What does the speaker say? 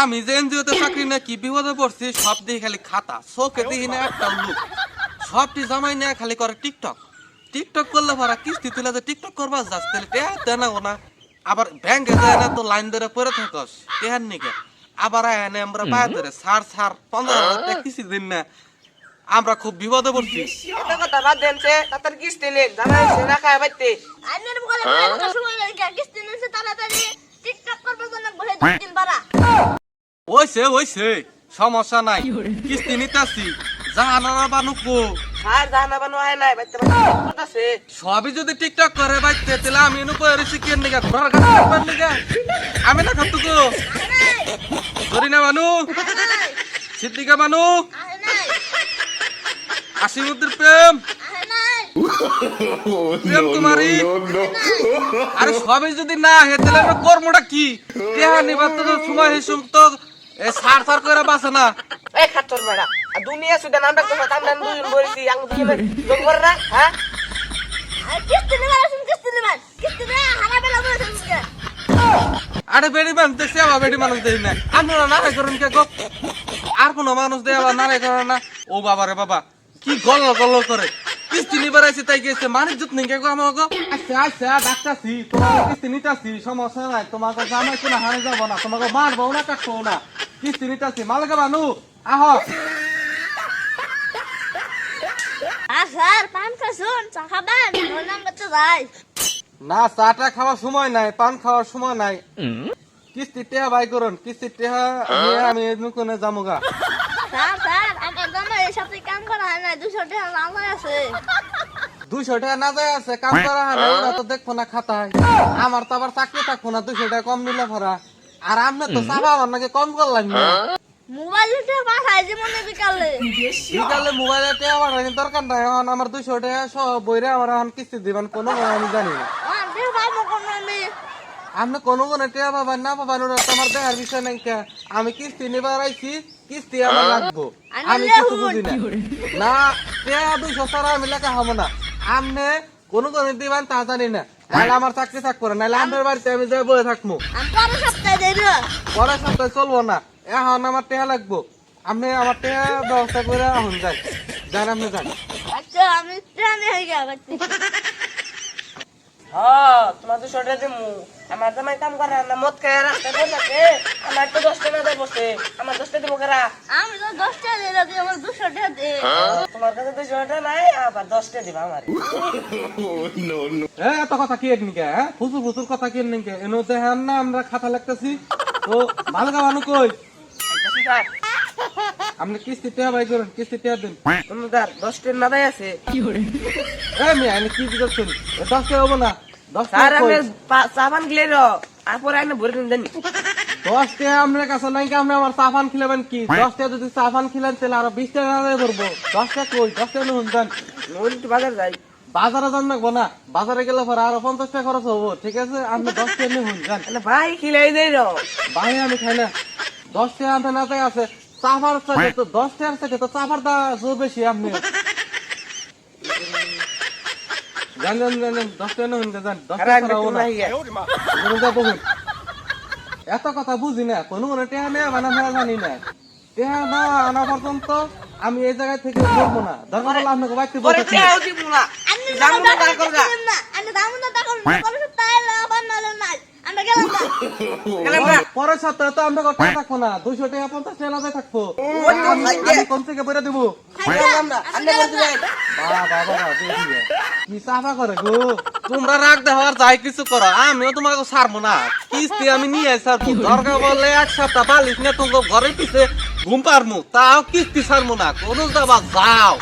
আমি যে এনজিওতে চাকরি না কি বিপদে পড়ছি সব দিয়ে খালি খাতা চোখে দেখি না একটা লোক সবটি জামাই নিয়ে খালি করে টিকটক। টিকটক করলে ভাড়া কিস্তি তুলে যে টিকটক করবা যাস তাহলে টেহা না না। আবার ব্যাংকে যায় না তো লাইন ধরে পরে থাকস টেহার নিকে। আবার এনে আমরা পায়ে ধরে সার সার পনেরো হাজার টাকা কিস্তি দিন না। আমরা খুব বিপদে পড়ছি। এটা কথা বাদ দেন সে কিস্তি নেই জামাই সে না খায় বাইতে আইনের বলে কিস্তি নিছে তাড়াতাড়ি টিকটক জন্য বলে দিন বাড়া ওইছে ওইছে, সমস্যা নাই। কিস্তি নিতেছি। জাহানারা বানুকো আর জানা বানো নাই বাইতে বাইতে সবই যদি টিকটক করে বাইতে, তাহলে আমি এনে পরে শিখের নিগা? গাছ কাটবার নিগা? আমি না খাতু গো ধরি না মানু সিদ্দিকা মানু আশিমুদ্দির প্রেম। আরে সবই যদি না হে তাহলে আমরা কর্মটা কি? টেহা নিবার তো সময় হিসুম তো এ সার সার করে বাসে না। এই খাচ্চর বেড়া। আর দুনিয়া সুদা নাম ডাকতো না কামদান দুজন বলেছি আং দুজন যোগ করে না হ্যাঁ? আর কিস্তি নিবার কিস্তি নিবার। কিস্তি হারা বেলা আরে বেড়ি মানুষ দেখছি আবার বেড়ি মানুষ দেখি না। আপনারা নারাই করেন কে গো? আর কোন মানুষ দেয় আবার নারাই করে না। ও বাবা রে বাবা কি গল গল্ল করে? কিস্তি নিবার আইছে তাই গেছে। মানুষ যত নেই গো আমাকে আচ্ছা আচ্ছা ডাক্তারছি তোমাকে কিস্তি নিতাছি সমস্যা নাই। তোমাকে জামাই কিনা হারে যাব না। তোমাকে মারবো না কাটবো না। কিস্তি নিতাছি। মালকে বানু আহ। না চাটা খাওয়ার সময় নাই পান খাওয়ার সময় নাই। কিস্তি টেহা বাই করুন। কিস্তি টেহা আমি কোনে যামুগা স্যার স্যার আমার জামাই দুশো আমার তো আমার আবার চাকরি থাকব না, দুইশো টাকা কম নিলে ভরা আর আপনি তো চাপা আমার নাকি কম করলাম বিকালে টাকা দরকার নাই আমার দুইশো টাকা সহ বইরে আমার কিস্তি দিবেন, কোনো আমি জানি আমার আপনি কোনো কোনো টাকা পাবেন না পাবেন ওরা তোমার দেখার বিষয় নাই কে? আমি কিস্তি নিবার আইছি কিস্তি আমার লাগবো। আমি কিছু বুঝি না। না টাকা দুইশো ছাড়া আমি লেখা হব না। আপনি কোনো কোনো দিবেন তা জানি না। নাহলে আমার চাকরি থাকব না নাহলে আপনার বাড়িতে আমি যাই বয়ে থাকব। আমি পরের সপ্তাহে চলবো না। এখন আমার টেহা লাগবো। আপনি আমার টেহা ব্যবস্থা করে এখন যান যান আপনি যান। আচ্ছা আমি হয়ে হ্যাঁ তোমার দুশো টাকা দিমু। আমার জামাই কাম করে না মদ খায় বসে আমার তো দশ টাকা দেয় বসে। আমার দশটা দিব কেরা? আমি তো দশটা দিয়ে রাখি আমার দুশো টাকা দে। তোমার কাছে দুশো টাকা নাই আবার দিবা আমার। এ এত কথা কি এর নিকে হ্যাঁ? ফুসুর ফুসুর কথা কি এর নিকে? এনো দেখান না আমরা খাতা লাগতেছি তো ভালো গাবানো কই? আপনি কিস্তি করুন কিস্তি দিন। না দেয় আছে। মিয়া আমি কি দিতেছেন দশ টাকা হব না। দশ স্যার টাকা আমি সাবান গিলে র। তারপরে আমি ভরে দিন। জানি দশ টাকা আপনার কাছে নাই কি আপনি আমার চাফান খিলাবেন কি? দশ টাকা যদি চাফান খিলেন তাহলে আরও বিশ টাকা আদায় করব দশ টাকা কই? দশ টাকা নুন দেন ওই একটু বাজার যাই। বাজারে যান লাগবো না বাজারে গেলে পরে আরও পঞ্চাশ টাকা খরচ হব। ঠিক আছে? আপনি দশ টাকা যান ভাই খিলাই দেই র। বাইরে আমি খাই না। দশ টাকা আনতে না আছে। চাফার সাথে তো দশ টাকার সাথে তো চাফার দা জোর বেশি আপনি জান জান জান দশ টাকা দশ টাকা। এত কথা বুঝি না কোনো টেহা নেই মানে আমরা জানি না। টেহা না আনা পর্যন্ত আমি এই জায়গায় থেকে বলব না। দরকার হলে আপনাকে বাড়িতে না। আমি আমি আবার নালে নাই আমরা না সপ্তাহে তো আমরা থাকব না। দুইশো টাকা পঞ্চাশ টাকা থাকব। আমি ভাগ্যে। থেকে বেরো দিব। না। কি করে গো? তোমরা রাগ দেওয়ার যাই কিছু করো। আমিও তোমাকে ছাড়বো না। কিস্তি আমি নিয়ে ছাড়বো দরকার বললে এক সপ্তাহ বালিশ নিয়ে তোমাকে ঘরের পিছে ঘুম পারমু তাও কিস্তি ছাড়বো না। কোনো যাবা যাও